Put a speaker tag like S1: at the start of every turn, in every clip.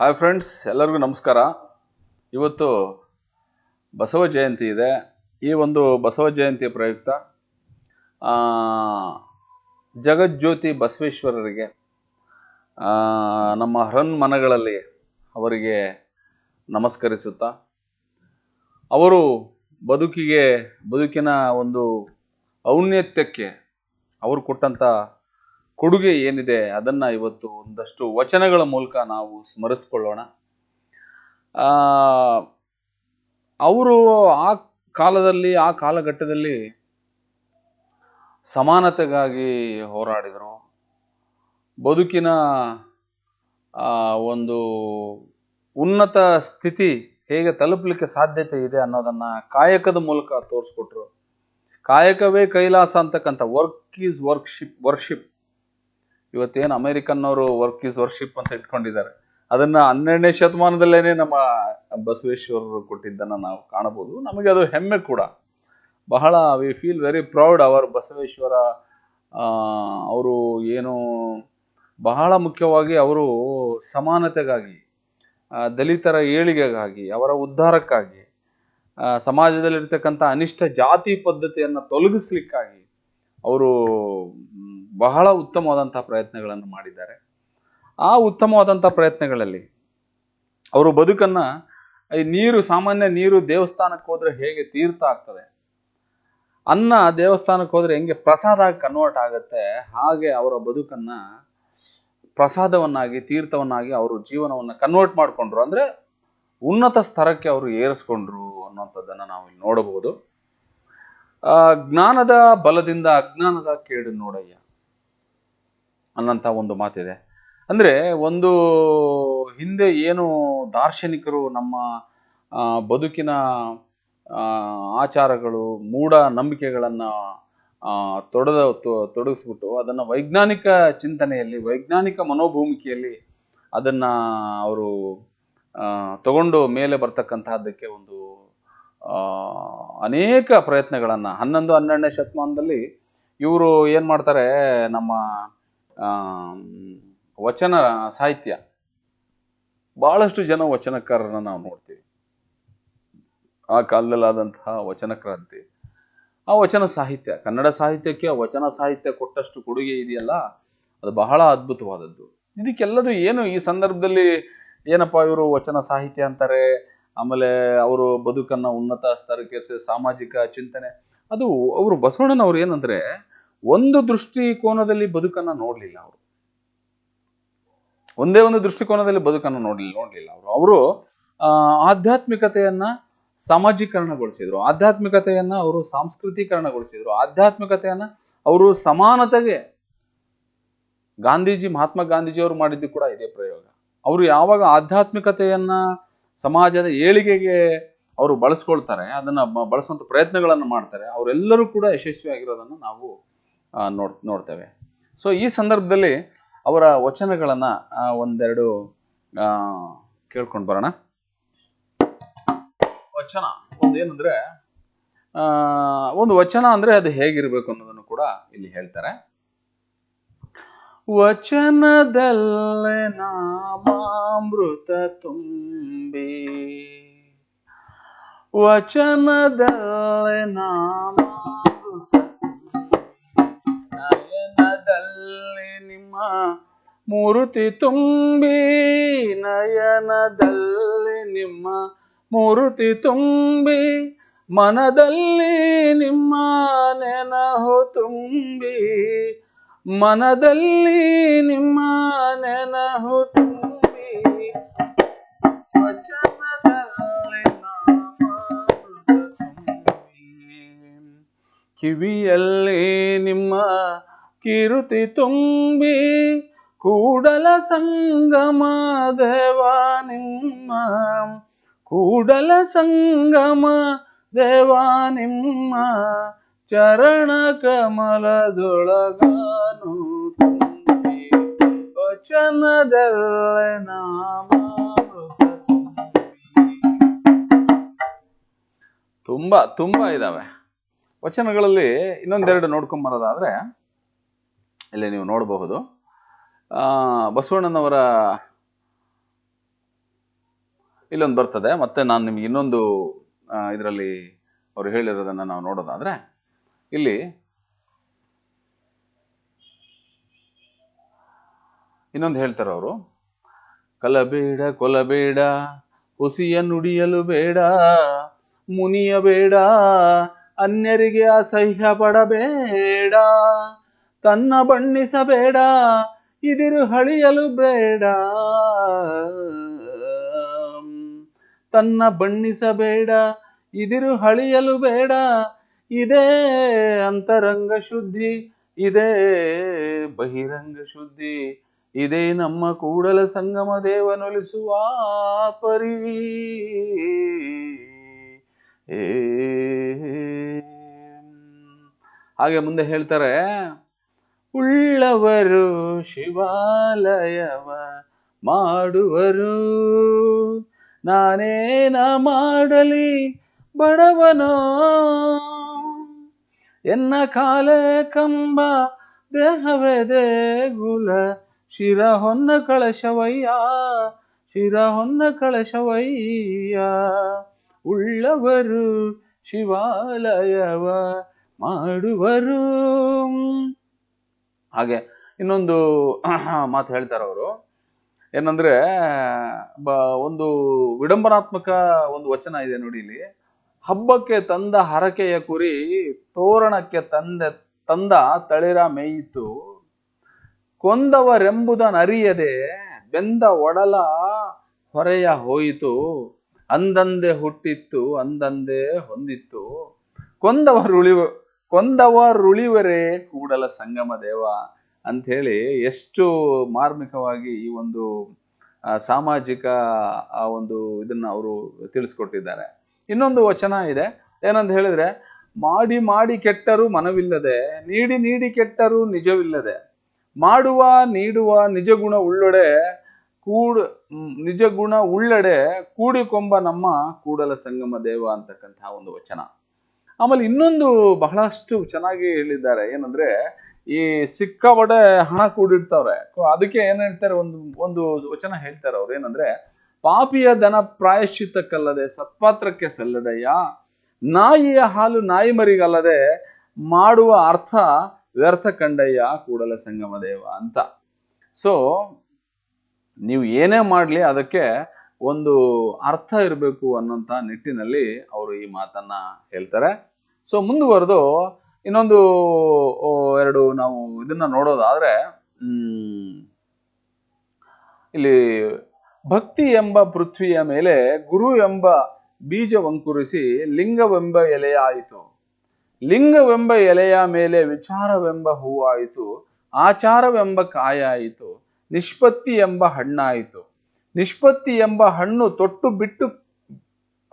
S1: Hi friends ಎಲ್ಲರಿಗೂ ನಮಸ್ಕಾರ. ಇವತ್ತು ಬಸವ ಜಯಂತಿ ಇದೆ. ಈ ಒಂದು ಬಸವ ಜಯಂತಿ ಪ್ರಯುಕ್ತ ಜಗಜ್ಯೋತಿ ಬಸವೇಶ್ವರರಿಗೆ ನಮ್ಮ ಹರನ್ಮನಗಳಲ್ಲಿ ಅವರಿಗೆ ನಮಸ್ಕರಿಸುತ್ತಾ, ಅವರು ಬದುಕಿಗೆ, ಬದುಕಿನ ಒಂದು ಔನ್ನತ್ಯಕ್ಕೆ ಅವರು ಕೊಟ್ಟಂಥ ಕೊಡುಗೆ ಏನಿದೆ ಅದನ್ನು ಇವತ್ತು ಒಂದಷ್ಟು ವಚನಗಳ ಮೂಲಕ ನಾವು ಸ್ಮರಿಸ್ಕೊಳ್ಳೋಣ. ಅವರು ಆ ಕಾಲದಲ್ಲಿ, ಆ ಕಾಲಘಟ್ಟದಲ್ಲಿ ಸಮಾನತೆಗಾಗಿ ಹೋರಾಡಿದರು. ಬದುಕಿನ ಒಂದು ಉನ್ನತ ಸ್ಥಿತಿ ಹೇಗೆ ತಲುಪಲಿಕ್ಕೆ ಸಾಧ್ಯತೆ ಇದೆ ಅನ್ನೋದನ್ನು ಕಾಯಕದ ಮೂಲಕ ತೋರಿಸ್ಕೊಟ್ರು. ಕಾಯಕವೇ ಕೈಲಾಸ ಅಂತಕ್ಕಂಥ ವರ್ಕ್ ಈಸ್ ವರ್ಕ್ಶಿಪ್ ವರ್ಷಿಪ್ ಇವತ್ತೇನು ಅಮೆರಿಕನ್ನವರು ವರ್ಕ್ ಇಸ್ ವರ್ಷಿಪ್ ಅಂತ ಇಟ್ಕೊಂಡಿದ್ದಾರೆ. ಅದನ್ನ ಹನ್ನೆರಡನೇ ಶತಮಾನದಲ್ಲೇನೆ ನಮ್ಮ ಬಸವೇಶ್ವರರು ಕೊಟ್ಟಿದ್ದನ್ನು ನಾವು ಕಾಣಬಹುದು. ನಮಗೆ ಅದು ಹೆಮ್ಮೆ ಕೂಡ. ಬಹಳ we feel very proud our Basaveshwara ಅವರು ಏನು ಬಹಳ ಮುಖ್ಯವಾಗಿ ಅವರು ಸಮಾನತೆಗಾಗಿ ದಲಿತರ ಏಳಿಗೆಗಾಗಿ, ಅವರ ಉದ್ಧಾರಕ್ಕಾಗಿ ಸಮಾಜದಲ್ಲಿರ್ತಕ್ಕಂಥ ಅನಿಷ್ಟ ಜಾತಿ ಪದ್ಧತಿಯನ್ನು ತೊಲಗಿಸ್ಲಿಕ್ಕಾಗಿ ಅವರು ಬಹಳ ಉತ್ತಮವಾದಂಥ ಪ್ರಯತ್ನಗಳನ್ನು ಮಾಡಿದ್ದಾರೆ. ಆ ಉತ್ತಮವಾದಂಥ ಪ್ರಯತ್ನಗಳಲ್ಲಿ ಅವರು ಬದುಕನ್ನು, ಈ ನೀರು, ಸಾಮಾನ್ಯ ನೀರು ದೇವಸ್ಥಾನಕ್ಕೆ ಹೋದರೆ ಹೇಗೆ ತೀರ್ಥ ಆಗ್ತದೆ? ಅನ್ನ ದೇವಸ್ಥಾನಕ್ಕೆ ಹೋದರೆ ಹೆಂಗೆ ಪ್ರಸಾದ ಕನ್ವರ್ಟ್ ಆಗುತ್ತೆ? ಹಾಗೆ ಅವರ ಬದುಕನ್ನು ಪ್ರಸಾದವನ್ನಾಗಿ, ತೀರ್ಥವನ್ನಾಗಿ ಅವರು ಜೀವನವನ್ನು ಕನ್ವರ್ಟ್ ಮಾಡಿಕೊಂಡ್ರು. ಅಂದರೆ ಉನ್ನತ ಸ್ತರಕ್ಕೆ ಅವರು ಏರಿಸ್ಕೊಂಡ್ರು ಅನ್ನೋಂಥದ್ದನ್ನು ನಾವು ಇಲ್ಲಿ ನೋಡಬಹುದು. ಜ್ಞಾನದ ಬಲದಿಂದ ಅಜ್ಞಾನದ ಕೇಡು ನೋಡಯ್ಯ. ಅನ್ನಂಥ ಒಂದು ಮಾತಿದೆ. ಅಂದರೆ ಒಂದು ಹಿಂದೆ ಏನು ದಾರ್ಶನಿಕರು ನಮ್ಮ ಬದುಕಿನ ಆಚಾರಗಳು, ಮೂಢ ನಂಬಿಕೆಗಳನ್ನು ತೊಡೆದ ತೊಡಗಿಸ್ಬಿಟ್ಟು ಅದನ್ನು ವೈಜ್ಞಾನಿಕ ಚಿಂತನೆಯಲ್ಲಿ, ವೈಜ್ಞಾನಿಕ ಮನೋಭೂಮಿಕೆಯಲ್ಲಿ ಅದನ್ನು ಅವರು ತಗೊಂಡು ಮೇಲೆ ಬರ್ತಕ್ಕಂತಹದ್ದಕ್ಕೆ ಒಂದು ಅನೇಕ ಪ್ರಯತ್ನಗಳನ್ನು ಹನ್ನೊಂದು, ಹನ್ನೆರಡನೇ ಶತಮಾನದಲ್ಲಿ ಇವರು ಏನು ಮಾಡ್ತಾರೆ, ನಮ್ಮ ವಚನ ಸಾಹಿತ್ಯ. ಬಹಳಷ್ಟು ಜನ ವಚನಕಾರರನ್ನ ನಾವು ನೋಡ್ತೀವಿ. ಆ ಕಾಲದಲ್ಲಾದಂತಹ ವಚನ ಕ್ರಾಂತಿ ಆ ವಚನ ಸಾಹಿತ್ಯ, ಕನ್ನಡ ಸಾಹಿತ್ಯಕ್ಕೆ ಆ ವಚನ ಸಾಹಿತ್ಯ ಕೊಟ್ಟಷ್ಟು ಕೊಡುಗೆ ಇದೆಯಲ್ಲ, ಅದು ಬಹಳ ಅದ್ಭುತವಾದದ್ದು. ಇದಕ್ಕೆಲ್ಲದೂ ಏನು ಈ ಸಂದರ್ಭದಲ್ಲಿ ಏನಪ್ಪ ಇವರು ವಚನ ಸಾಹಿತ್ಯ ಅಂತಾರೆ, ಆಮೇಲೆ ಅವರು ಬದುಕನ್ನು ಉನ್ನತ ಸ್ತರಕ್ಕೆ ಸಾಮಾಜಿಕ ಚಿಂತನೆ. ಅದು ಅವರು ಬಸವಣ್ಣನವ್ರು ಏನಂದ್ರೆ ಒಂದು ದೃಷ್ಟಿಕೋನದಲ್ಲಿ ಬದುಕನ್ನ ನೋಡ್ಲಿಲ್ಲ ಅವರು. ಒಂದೇ ಒಂದು ದೃಷ್ಟಿಕೋನದಲ್ಲಿ ಬದುಕನ್ನು ನೋಡ್ಲಿಲ್ಲ ನೋಡ್ಲಿಲ್ಲ ಅವರು. ಅವರು ಆಧ್ಯಾತ್ಮಿಕತೆಯನ್ನ ಸಾಮಾಜೀಕರಣಗೊಳಿಸಿದ್ರು. ಆಧ್ಯಾತ್ಮಿಕತೆಯನ್ನ ಅವರು ಸಾಂಸ್ಕೃತೀಕರಣಗೊಳಿಸಿದ್ರು. ಆಧ್ಯಾತ್ಮಿಕತೆಯನ್ನ ಅವರು ಸಮಾನತೆಗೆ ಗಾಂಧೀಜಿ, ಮಹಾತ್ಮ ಗಾಂಧೀಜಿ ಅವರು ಮಾಡಿದ್ದು ಕೂಡ ಇದೇ ಪ್ರಯೋಗ. ಅವರು ಯಾವಾಗ ಆಧ್ಯಾತ್ಮಿಕತೆಯನ್ನ ಸಮಾಜದ ಏಳಿಗೆಗೆ ಅವರು ಬಳಸ್ಕೊಳ್ತಾರೆ, ಅದನ್ನ ಬಳಸುವಂಥ ಪ್ರಯತ್ನಗಳನ್ನು ಮಾಡ್ತಾರೆ, ಅವರೆಲ್ಲರೂ ಕೂಡ ಯಶಸ್ವಿಯಾಗಿರೋದನ್ನು ನಾವು ನೋಡ್, ನೋಡ್ತೇವೆ. ಸೊ ಈ ಸಂದರ್ಭದಲ್ಲಿ ಅವರ ವಚನಗಳನ್ನು ಒಂದೆರಡು ಕೇಳ್ಕೊಂಡು ಬರೋಣ. ವಚನ ಒಂದು ಒಂದು ವಚನ ಅಂದ್ರೆ ಅದು ಹೇಗಿರಬೇಕು ಅನ್ನೋದನ್ನು ಕೂಡ ಇಲ್ಲಿ ಹೇಳ್ತಾರೆ. ವಚನದಲ್ಲೇ ನಾಮಾಮೃತ ತುಂಬಿ, ವಚನದಲ್ಲೇ ನಾಮಾಮೃತ ಮೂರುತಿ ತುಂಬಿ ನಯನದಲ್ಲಿ ನಿಮ್ಮ ಮೂರುತಿ ತುಂಬಿ ಮನದಲ್ಲಿ ನಿಮ್ಮ ನೆನಹು ತುಂಬಿ ಮನದಲ್ಲಿ ನಿಮ್ಮ ನೆನಹು ತುಂಬಿ ವಚನದಲ್ಲಿ ತುಂಬಿ ಕಿವಿಯಲ್ಲಿ ನಿಮ್ಮ ಕಿರುತಿ ತುಂಬಿ ಕೂಡಲ ಸಂಗಮ ದೇವ ನಿಮ್ಮ ಕೂಡಲ ಸಂಗಮ ದೇವ ನಿಮ್ಮ ಚರಣ ಕಮಲದೊಳಗಾನು ತುಂಬಿ ವಚನದಲ್ಲೇ ನಾಮ ತುಂಬ. ತುಂಬ ಇದ್ದಾವೆ ವಚನಗಳಲ್ಲಿ ಇನ್ನೊಂದೆರಡು ನೋಡ್ಕೊಂಬರೋದಾದ್ರೆ ಇಲ್ಲಿ ನೀವು ನೋಡಬಹುದು. ಬಸವಣ್ಣನವರ ಇಲ್ಲೊಂದು ಬರ್ತದೆ, ಮತ್ತೆ ನಾನು ನಿಮ್ಗೆ ಇನ್ನೊಂದು ಇದರಲ್ಲಿ ಅವರು ಹೇಳಿರೋದನ್ನು ನಾವು ನೋಡೋದಾದರೆ, ಇಲ್ಲಿ ಇನ್ನೊಂದು ಹೇಳ್ತಾರೆ ಅವರು. ಕಲಬೇಡ ಕೊಲಬೇಡ ಹುಸಿಯ ನುಡಿಯಲು ಬೇಡ, ಮುನಿಯ ಬೇಡ, ಅನ್ಯರಿಗೆ ಅಸಹ್ಯ ಪಡಬೇಡ. ತನ್ನ ಬಣ್ಣಿಸಬೇಡ, ಇದಿರು ಹಳಿಯಲು ಬೇಡ. ತನ್ನ ಬಣ್ಣಿಸಬೇಡ, ಇದಿರು ಹಳಿಯಲು ಬೇಡ. ಇದೇ ಅಂತರಂಗ ಶುದ್ಧಿ, ಇದೇ ಬಹಿರಂಗ ಶುದ್ಧಿ, ಇದೇ ನಮ್ಮ ಕೂಡಲ ಸಂಗಮ ದೇವನೊಲಿಸುವ ಪರಿ. ಹಾಗೆ ಮುಂದೆ ಹೇಳ್ತಾರೆ ಉಳ್ಳವರು ಶಿವಾಲಯವ ಮಾಡುವರು ನಾನೇನ ಮಾಡಲಿ ಬಡವನೋ ಎನ್ನ ಕಾಲ ಕಂಬ ದೇಹವೇ ದೇಗುಲ ಶಿರ ಹೊನ್ನ ಕಳಶವಯ್ಯ ಶಿರ ಹೊನ್ನ ಕಳಶವಯ್ಯ ಉಳ್ಳವರು ಶಿವಾಲಯವ ಮಾಡುವರು ಹಾಗೆ ಇನ್ನೊಂದು ಮಾತು ಹೇಳ್ತಾರೆ ಅವರು. ಏನಂದ್ರೆ, ಬ, ಒಂದು ವಿಡಂಬನಾತ್ಮಕ ಒಂದು ವಚನ ಇದೆ ನೋಡಿ ಇಲ್ಲಿ. ಹಬ್ಬಕ್ಕೆ ತಂದ ಹರಕೆಯ ಕುರಿ ತೋರಣಕ್ಕೆ ತಂದೆ, ತಂದ ತಳಿರ ಮೇಯಿತು. ಕೊಂದವರೆಂಬುದನರಿಯದೆ ಬೆಂದ ಒಡಲ ಹೊರೆಯ ಹೋಯಿತು. ಅಂದಂದೆ ಹುಟ್ಟಿತ್ತು, ಅಂದಂದೆ ಹೊಂದಿತ್ತು. ಕೊಂದವರುಳಿವ ಕೊಂದವರುಳಿವರೇ ಕೂಡಲ ಸಂಗಮ ದೇವ ಅಂಥೇಳಿ ಎಷ್ಟು ಮಾರ್ಮಿಕವಾಗಿ ಈ ಒಂದು ಸಾಮಾಜಿಕ, ಆ, ಒಂದು ಇದನ್ನ ಅವರು ತಿಳಿಸ್ಕೊಟ್ಟಿದ್ದಾರೆ. ಇನ್ನೊಂದು ವಚನ ಇದೆ. ಏನಂತ ಹೇಳಿದ್ರೆ, ಮಾಡಿ ಮಾಡಿ ಕೆಟ್ಟರು ಮನವಿಲ್ಲದೆ, ನೀಡಿ ನೀಡಿ ಕೆಟ್ಟರು ನಿಜವಿಲ್ಲದೆ, ಮಾಡುವ ನೀಡುವ ನಿಜಗುಣ ಉಳ್ಳೊಡೆ ಕೂಡ್, ನಿಜಗುಣ ನಿಜ ಗುಣ ಉಳ್ಳಡೆ ಕೂಡಿಕೊಂಬ ನಮ್ಮ ಕೂಡಲ ಸಂಗಮ ದೇವ ಅಂತಕ್ಕಂತಹ ಒಂದು ವಚನ. ಆಮೇಲೆ ಇನ್ನೊಂದು ಬಹಳಷ್ಟು ಚೆನ್ನಾಗಿ ಹೇಳಿದ್ದಾರೆ. ಏನಂದ್ರೆ ಈ ಸಿಕ್ಕಾಪಟ್ಟೆ ಹಣ ಕೂಡಿಡ್ತಾವ್ರೆ. ಅದಕ್ಕೆ ಏನ್ ಹೇಳ್ತಾರೆ? ಒಂದು ಒಂದು ವಚನ ಹೇಳ್ತಾರೆ ಅವ್ರು. ಏನಂದ್ರೆ, ಪಾಪಿಯ ದನ ಪ್ರಾಯಶ್ಚಿತ್ತಕ್ಕಲ್ಲದೆ ಸತ್ಪಾತ್ರಕ್ಕೆ ಸಲ್ಲದಯ್ಯ ನಾಯಿಯ ಹಾಲು ನಾಯಿ ಮರಿಗಲ್ಲದೆ ಮಾಡುವ ಅರ್ಥ ವ್ಯರ್ಥ ಕಂಡಯ್ಯ ಕೂಡಲ ಸಂಗಮ ದೇವ ಅಂತ. ಸೊ ನೀವು ಏನೇ ಮಾಡಲಿ ಅದಕ್ಕೆ ಒಂದು ಅರ್ಥ ಇರಬೇಕು ಅನ್ನೋಂಥ ನಿಟ್ಟಿನಲ್ಲಿ ಅವರು ಈ ಮಾತನ್ನ ಹೇಳ್ತಾರೆ. ಸೊ ಮುಂದುವರೆದು ಇನ್ನೊಂದು ಎರಡು ನಾವು ಇದನ್ನ ನೋಡೋದಾದ್ರೆ ಇಲ್ಲಿ ಭಕ್ತಿ ಎಂಬ ಪೃಥ್ವಿಯ ಮೇಲೆ ಗುರು ಎಂಬ ಬೀಜವಂಕುರಿಸಿ ಲಿಂಗವೆಂಬ ಎಲೆಯಾಯಿತು ಲಿಂಗವೆಂಬ ಎಲೆಯ ಮೇಲೆ ವಿಚಾರವೆಂಬ ಹೂವಾಯಿತು ಆಚಾರವೆಂಬ ಕಾಯಾಯಿತು ನಿಷ್ಪತ್ತಿ ಎಂಬ ಹಣ್ಣಾಯಿತು. ನಿಷ್ಪತ್ತಿ ಎಂಬ ಹಣ್ಣು ತೊಟ್ಟು ಬಿಟ್ಟು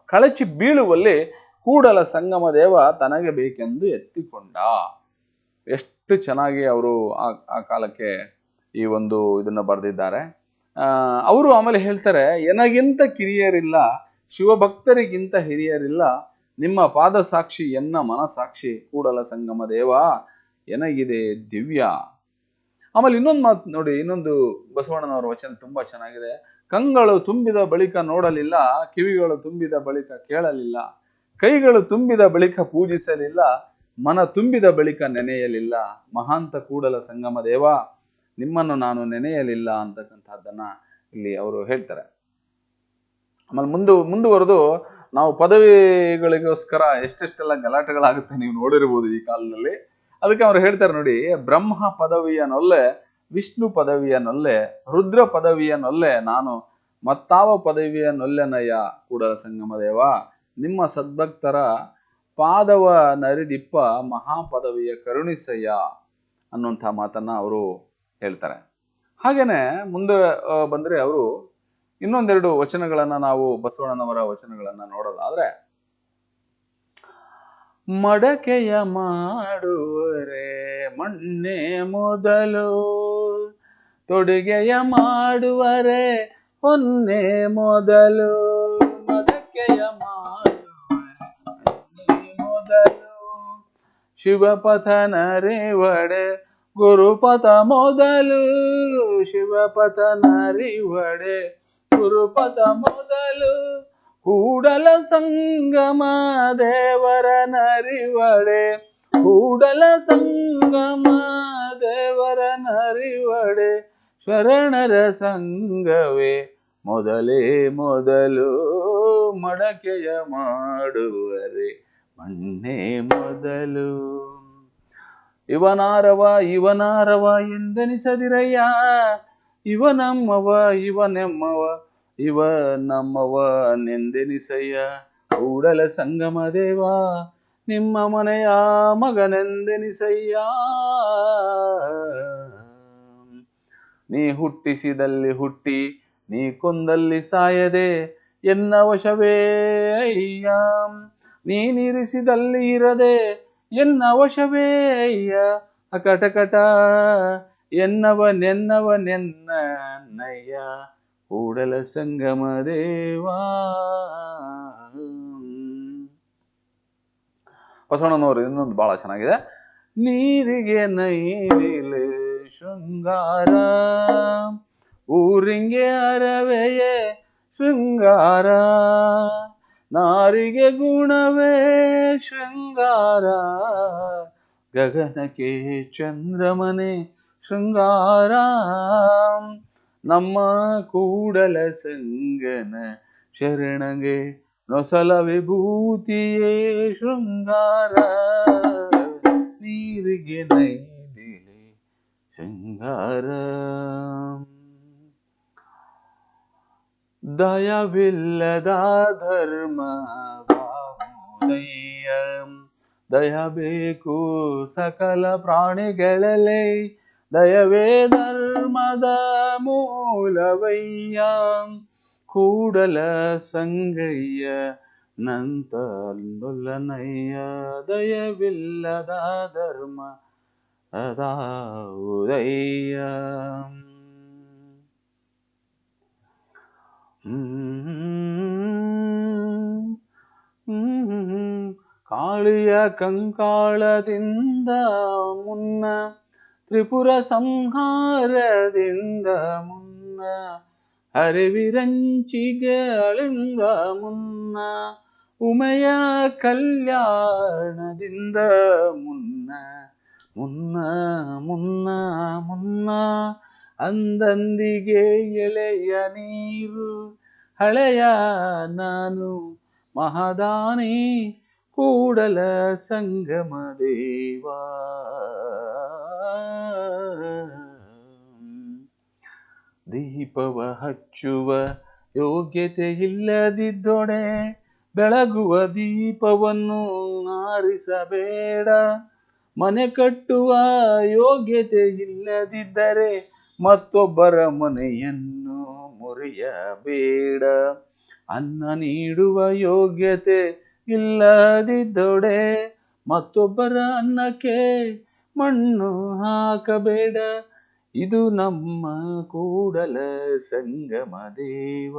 S1: ಕಳಚಿ ಬೀಳುವಲ್ಲಿ ಕೂಡಲ ಸಂಗಮ ದೇವ ತನಗೆ ಬೇಕೆಂದು ಎತ್ತಿಕೊಂಡ. ಎಷ್ಟು ಚೆನ್ನಾಗಿ ಅವರು ಆ ಆ ಕಾಲಕ್ಕೆ ಈ ಒಂದು ಇದನ್ನು ಬರೆದಿದ್ದಾರೆ. ಅವರು ಆಮೇಲೆ ಹೇಳ್ತಾರೆ, ಎನಗಿಂತ ಕಿರಿಯರಿಲ್ಲ, ಶಿವಭಕ್ತರಿಗಿಂತ ಹಿರಿಯರಿಲ್ಲ, ನಿಮ್ಮ ಪಾದ ಸಾಕ್ಷಿ ಎನ್ನ ಮನಸಾಕ್ಷಿ ಕೂಡಲ ಸಂಗಮ ದೇವ ಎನಗಿದೆ ದಿವ್ಯ. ಆಮೇಲೆ ಇನ್ನೊಂದು ಮಾತು ನೋಡಿ, ಇನ್ನೊಂದು ಬಸವಣ್ಣನವರ ವಚನ ತುಂಬ ಚೆನ್ನಾಗಿದೆ. ಕಂಗಳು ತುಂಬಿದ ಬಳಿಕ ನೋಡಲಿಲ್ಲ, ಕಿವಿಗಳು ತುಂಬಿದ ಬಳಿಕ ಕೇಳಲಿಲ್ಲ ಕೈಗಳು ತುಂಬಿದ ಬಳಿಕ ಪೂಜಿಸಲಿಲ್ಲ, ಮನ ತುಂಬಿದ ಬಳಿಕ ನೆನೆಯಲಿಲ್ಲ. ಮಹಾಂತ ಕೂಡಲ, ಸಂಗಮ ದೇವ, ನಿಮ್ಮನ್ನು ನಾನು ನೆನೆಯಲಿಲ್ಲ ಅಂತಕ್ಕಂಥದ್ದನ್ನ ಇಲ್ಲಿ ಅವರು ಹೇಳ್ತಾರೆ. ಆಮೇಲೆ ಮುಂದು, ಮುಂದುವರೆದು ನಾವು ಪದವಿಗಳಿಗೋಸ್ಕರ ಎಷ್ಟೆಷ್ಟೆಲ್ಲ ಗಲಾಟೆಗಳಾಗುತ್ತೆ ನೀವು ನೋಡಿರ್ಬೋದು ಈ ಕಾಲದಲ್ಲಿ ಅದಕ್ಕೆ ಅವ್ರು ಹೇಳ್ತಾರೆ ನೋಡಿ, ಬ್ರಹ್ಮ ಪದವಿಯ ನೊಲ್ಲೆ, ವಿಷ್ಣು ಪದವಿಯ ನೊಲ್ಲೆ, ರುದ್ರ ಪದವಿಯ ನೊಲ್ಲೆ, ನಾನು ಮತ್ತಾವ ಪದವಿಯ ನೊಲ್ಲೆನಯ್ಯ ಕೂಡಲ, ಸಂಗಮ ದೇವ. ನಿಮ್ಮ ಸದ್ಭಕ್ತರ ಪಾದವ ನರಿದಿಪ್ಪ ಮಹಾಪದವಿಯ ಕರುಣಿಸಯ್ಯ ಅನ್ನುವಂಥ ಮಾತನ್ನ ಅವರು ಹೇಳ್ತಾರೆ. ಹಾಗೇನೆ ಮುಂದೆ ಬಂದರೆ ಬಂದ್ರೆ ಅವರು ಇನ್ನೊಂದೆರಡು ವಚನಗಳನ್ನು ನಾವು ಬಸವಣ್ಣನವರ ವಚನಗಳನ್ನ ನೋಡೋದಾದರೆ ಮಡಕೆಯ ಮಾಡುವರೆ ಮಣ್ಣೆ ಮೊದಲು, ತೊಡುಗೆಯ ಮಾಡುವರೆ ಹೊನ್ನೆ ಮೊದಲು, ಮಡಕೆಯ ಶಿವಪಥ ನರಿವಡೆ ಗುರುಪಥ ಮೊದಲು ಶಿವಪಥ ನರಿವಡೆ ಗುರುಪಥ ಮೊದಲು ಕೂಡಲ ಸಂಗಮ ದೇವರ ನರಿವಡೆ ಕೂಡಲ ಸಂಗಮ ದೇವರ ನರಿವಡೆ ಶರಣರ ಸಂಗವೇ ಮೊದಲೇ ಮೊದಲು ಮಡಕೆಯ ಮಾಡುವರೆ. ಮಣ್ಣೆ ಮೊದಲು. ಇವನಾರವ ಇವನಾರವ ಎಂದೆನಿಸದಿರಯ್ಯ. ಇವ ನಮ್ಮವ ಇವನೆಮ್ಮವ ಇವ ನಮ್ಮವ ನೆಂದೆನಿಸಯ್ಯ. ಕೂಡಲ ಸಂಗಮ ದೇವ, ನಿಮ್ಮ ಮನೆಯ ಮಗನೆಂದೆನಿಸಯ್ಯ. ನೀ ಹುಟ್ಟಿಸಿದಲ್ಲಿ ಹುಟ್ಟಿ, ನೀ ಕೊಂದಲ್ಲಿ ಸಾಯದೆ ಎನ್ನ ವಶವೇ ಅಯ್ಯ. ನೀನಿರಿಸಿದಲ್ಲಿ ಇರದೆ ಎನ್ನ ಅಯ್ಯ ಅಕಟಕಟ, ಎನ್ನವ ನೆನ್ನವ ನೆನ್ನ ನಯ್ಯ ಕೂಡಲ ಸಂಗಮ ದೇವಾ. ಬಸವಣ್ಣನವರು ಇನ್ನೊಂದು ಬಹಳ ಚೆನ್ನಾಗಿದೆ. ನೀರಿಗೆ ನೈದಿಲೆ ಶೃಂಗಾರ, ಊರಿಂಗೆ ಅರವೆಯೇ ಶೃಂಗಾರ. ನಾರಿಗೆ ಗುಣವೇ ಶೃಂಗಾರ ಗಗನಕ್ಕೆ ಚಂದ್ರಮನೆ ಶೃಂಗಾರ ನಮ್ಮ ಕೂಡಲ ಸಂಗನ ಶರಣಗೆ ನೊಸಲ ವಿಭೂತಿಯೇ ಶೃಂಗಾರ ನೀರಿಗೆ ನೈದಿಲೆ ಶೃಂಗಾರ ದಯವಿಲ್ಲದ ಧರ್ಮ ಬಾಹುದಯ್ಯ ದಯ ಬೇಕು ಸಕಲ ಪ್ರಾಣಿಗಳಲ್ಲೇ. ದಯವೇ ಧರ್ಮದ ಮೂಲವಯ್ಯ. ಕೂಡಲ ಸಂಗಯ್ಯ ನಂತಲ್ಲನಯ್ಯ ದಯವಿಲ್ಲದ ಧರ್ಮ ಅದಾವುದಯ್ಯ ಕಾಳಿಯ ಕಂಕಾಳದಿಂದ ಮುನ್ನ ತ್ರಿಪುರ ಸಂಹಾರದಿಂದ ಮುನ್ನ ಹರಿವಿರಂಚಿಗಳಿಂದ ಮುನ್ನ ಉಮೆಯ ಕಲ್ಯಾಣದಿಂದ ಮುನ್ನ ಮುನ್ನ ಮುನ್ನ ಮುನ್ನ ಅಂದಂದಿಗೆ ಎಳೆಯ ನೀರು, ಹಳೆಯ ನಾನು ಮಹಾದಾನಿ ಕೂಡಲ ಸಂಗಮ ದೇವಾ. ದೀಪವ ಹಚ್ಚುವ ಯೋಗ್ಯತೆ ಇಲ್ಲದಿದ್ದೊಡೆ ಬೆಳಗುವ ದೀಪವನ್ನು ಆರಿಸಬೇಡ. ಮನೆ ಕಟ್ಟುವ ಯೋಗ್ಯತೆ ಇಲ್ಲದಿದ್ದರೆ ಮತ್ತೊಬ್ಬರ ಮನೆಯನ್ನು ಮುರಿಯಬೇಡ. ಅನ್ನ ನೀಡುವ ಯೋಗ್ಯತೆ ಇಲ್ಲದಿದ್ದೊಡೆ ಮತ್ತೊಬ್ಬರ ಅನ್ನಕ್ಕೆ ಮಣ್ಣು ಹಾಕಬೇಡ. ಇದು ನಮ್ಮ ಕೂಡಲ ಸಂಗಮ ದೇವ.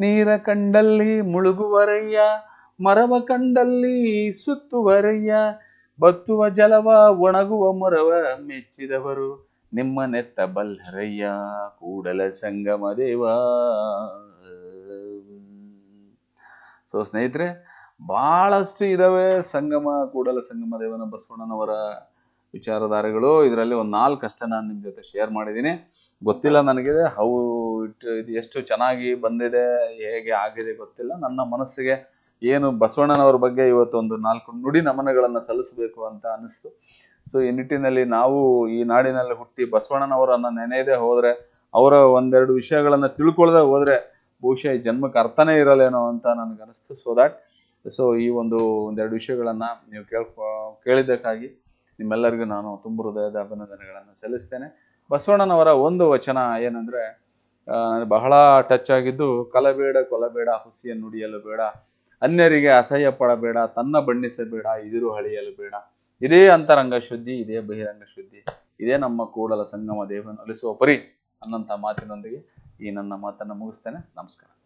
S1: ನೀರ ಕಂಡಲ್ಲಿ ಮುಳುಗುವರಯ್ಯ, ಮರವ ಕಂಡಲ್ಲಿ ಸುತ್ತುವರಯ್ಯ ಬತ್ತುವ ಜಲವ, ಒಣಗುವ ಮೊರವ ಮೆಚ್ಚಿದವರು. ನಿಮ್ಮ ನೆತ್ತ ಬಲ್ಲರಯ್ಯ ಕೂಡಲ ಸಂಗಮ ದೇವ. ಸೊ ಸ್ನೇಹಿತರೆ ಬಹಳಷ್ಟು ಇದಾವೆ ಸಂಗಮ, ಕೂಡಲ ಸಂಗಮ ದೇವನ ಬಸವಣ್ಣನವರ ವಿಚಾರಧಾರೆಗಳು. ಇದರಲ್ಲಿ ಒಂದು ನಾಲ್ಕು ಅಷ್ಟೇ ನಾನು ನಿಮ್ಮ ಜೊತೆ ಶೇರ್ ಮಾಡಿದ್ದೀನಿ ಗೊತ್ತಿಲ್ಲ ನನಗೆ ಹೌ ಇದು ಎಷ್ಟು ಚೆನ್ನಾಗಿ ಬಂದಿದೆ, ಹೇಗೆ ಆಗಿದೆ ಗೊತ್ತಿಲ್ಲ. ನನ್ನ ಮನಸ್ಸಿಗೆ ಏನು ಬಸವಣ್ಣನವರ ಬಗ್ಗೆ ಇವತ್ತು ಒಂದು ನಾಲ್ಕು ನುಡಿ ನಮನಗಳನ್ನು ಸಲ್ಲಿಸಬೇಕು ಅಂತ ಅನಿಸ್ತು ಸೊ ಈ ನಿಟ್ಟಿನಲ್ಲಿ ನಾವು ಈ ನಾಡಿನಲ್ಲಿ ಹುಟ್ಟಿ ಬಸವಣ್ಣನವರನ್ನ ನೆನೆಯದೆ ಹೋದ್ರೆ, ಅವರ ಒಂದೆರಡು ವಿಷಯಗಳನ್ನು ತಿಳ್ಕೊಳ್ಳದೆ ಹೋದ್ರೆ ಬಹುಶಃ ಈ ಜನ್ಮಕ್ಕೆ ಅರ್ಥನೇ ಇರಲ್ಲೇನೋ ಅಂತ ನನಗೆ ಅನಿಸ್ತು ಸೊ ದಾಟ್ ಸೊ ಈ ಒಂದು ಒಂದೆರಡು ವಿಷಯಗಳನ್ನು ನೀವು ಕೇಳ್ಕೊ, ಕೇಳಿದ್ದಕ್ಕಾಗಿ ನಿಮ್ಮೆಲ್ಲರಿಗೂ ನಾನು ತುಂಬ ಹೃದಯದ ಅಭಿನಂದನೆಗಳನ್ನು ಸಲ್ಲಿಸ್ತೇನೆ. ಬಸವಣ್ಣನವರ ಒಂದು ವಚನ ಏನಂದ್ರೆ ಬಹಳ ಟಚ್ ಆಗಿದ್ದು, ಕಲಬೇಡ, ಕೊಲಬೇಡ, ಹುಸಿಯನ್ನು ನುಡಿಯಲು ಬೇಡ ಅನ್ಯರಿಗೆ ಅಸಹ್ಯ ಪಡಬೇಡ, ತನ್ನ ಬಣ್ಣಿಸಬೇಡ, ಇದಿರು ಹಳಿಯಲು ಬೇಡ. ಇದೇ ಅಂತರಂಗ ಶುದ್ಧಿ, ಇದೇ ಬಹಿರಂಗ ಶುದ್ಧಿ. ಇದೇ ನಮ್ಮ ಕೂಡಲ ಸಂಗಮ ದೇವನ ಅಲಿಸುವ ಪರಿ ಅನ್ನಂಥ ಮಾತಿನೊಂದಿಗೆ ಈ ನನ್ನ ಮಾತನ್ನು ಮುಗಿಸ್ತೇನೆ. ನಮಸ್ಕಾರ.